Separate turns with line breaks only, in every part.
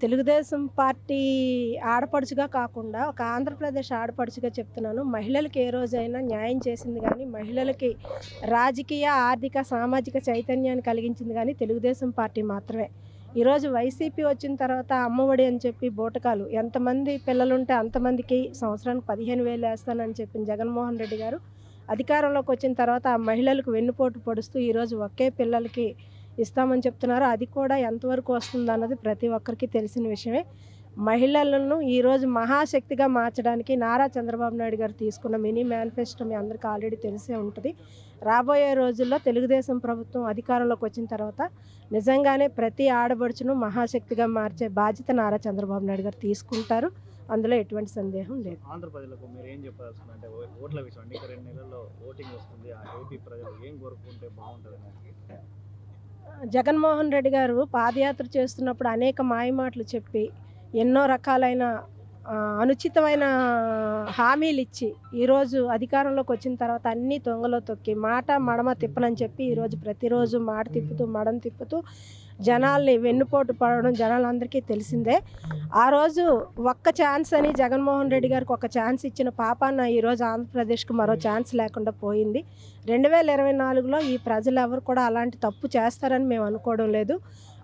Telugu Desam party ఆడపడుచుగా కాకుండా ఒక ఆంధ్రప్రదేశ్ ఆడపడుచుగా చెప్తున్నాను. మహిళలకు ఏ రోజైనా న్యాయం చేసింది కానీ మహిళలకి రాజకీయ ఆర్థిక సామాజిక చైతన్యాన్ని కలిగించింది కానీ తెలుగుదేశం పార్టీ మాత్రమే. ఈరోజు వైసీపీ వచ్చిన తర్వాత అమ్మఒడి అని చెప్పి బోటకాలు ఎంతమంది పిల్లలుంటే అంతమందికి సంవత్సరానికి పదిహేను వేలు వేస్తానని చెప్పిన జగన్మోహన్ రెడ్డి గారు అధికారంలోకి వచ్చిన తర్వాత ఆ మహిళలకు వెన్నుపోటు పొడుస్తూ ఈరోజు ఒకే పిల్లలకి ఇస్తామని చెప్తున్నారు. అది కూడా ఎంతవరకు వస్తుంది అన్నది ప్రతి ఒక్కరికి తెలిసిన విషయమే. మహిళలను ఈరోజు మహాశక్తిగా మార్చడానికి నారా చంద్రబాబు నాయుడు గారు తీసుకున్న మినీ మేనిఫెస్టో మీ అందరికీ ఆల్రెడీ తెలిసే ఉంటుంది. రాబోయే రోజుల్లో తెలుగుదేశం ప్రభుత్వం అధికారంలోకి వచ్చిన తర్వాత నిజంగానే ప్రతి ఆడబడుచును మహాశక్తిగా మార్చే బాధ్యత నారా చంద్రబాబు నాయుడు గారు తీసుకుంటారు. అందులో ఎటువంటి సందేహం లేదు.
ఆంధ్ర మీరు ఏం చెప్పాల్సింది అంటే ఓట్ల విషయం అంటే రెండు నెలల్లో ఓటింగ్ వస్తుంది. ఆ ఏపీ ప్రజలు ఏం కోరుకుంటే బాగుంటుంది
జగన్మోహన్ రెడ్డి గారు పాదయాత్ర చేస్తున్నప్పుడు అనేక మాయమాటలు చెప్పి ఎన్నో రకాలైన అనుచితమైన హామీలు ఇచ్చి ఈరోజు అధికారంలోకి వచ్చిన తర్వాత అన్నీ తొంగలో తొక్కి మాట మడమ తిప్పనని చెప్పి ఈరోజు ప్రతిరోజు మాట తిప్పుతూ మడం తిప్పుతూ జనాల్ని వెన్నుపోటు పడడం జనాలందరికీ తెలిసిందే. ఆ రోజు ఒక్క ఛాన్స్ అని జగన్మోహన్ రెడ్డి గారికి ఒక ఛాన్స్ ఇచ్చిన పాపాన ఈరోజు ఆంధ్రప్రదేశ్కి మరో ఛాన్స్ లేకుండా పోయింది. రెండు వేల ఇరవై నాలుగులో ఈ ప్రజలు ఎవరు కూడా అలాంటి తప్పు చేస్తారని మేము అనుకోవడం లేదు.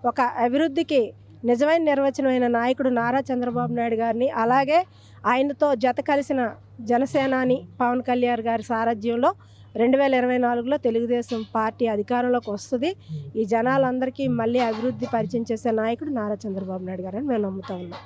ఒక అభివృద్ధికి నిజమైన నిర్వచనమైన నాయకుడు నారా చంద్రబాబు నాయుడు గారిని అలాగే ఆయనతో జత కలిసిన జనసేనాని పవన్ కళ్యాణ్ గారి సారథ్యంలో రెండు వేల ఇరవై నాలుగులో తెలుగుదేశం పార్టీ అధికారంలోకి వస్తుంది. ఈ జనాలందరికీ మళ్ళీ అభివృద్ధి పరిచయం చేసే నాయకుడు నారా చంద్రబాబు నాయుడు గారని మేము నమ్ముతా ఉన్నాం.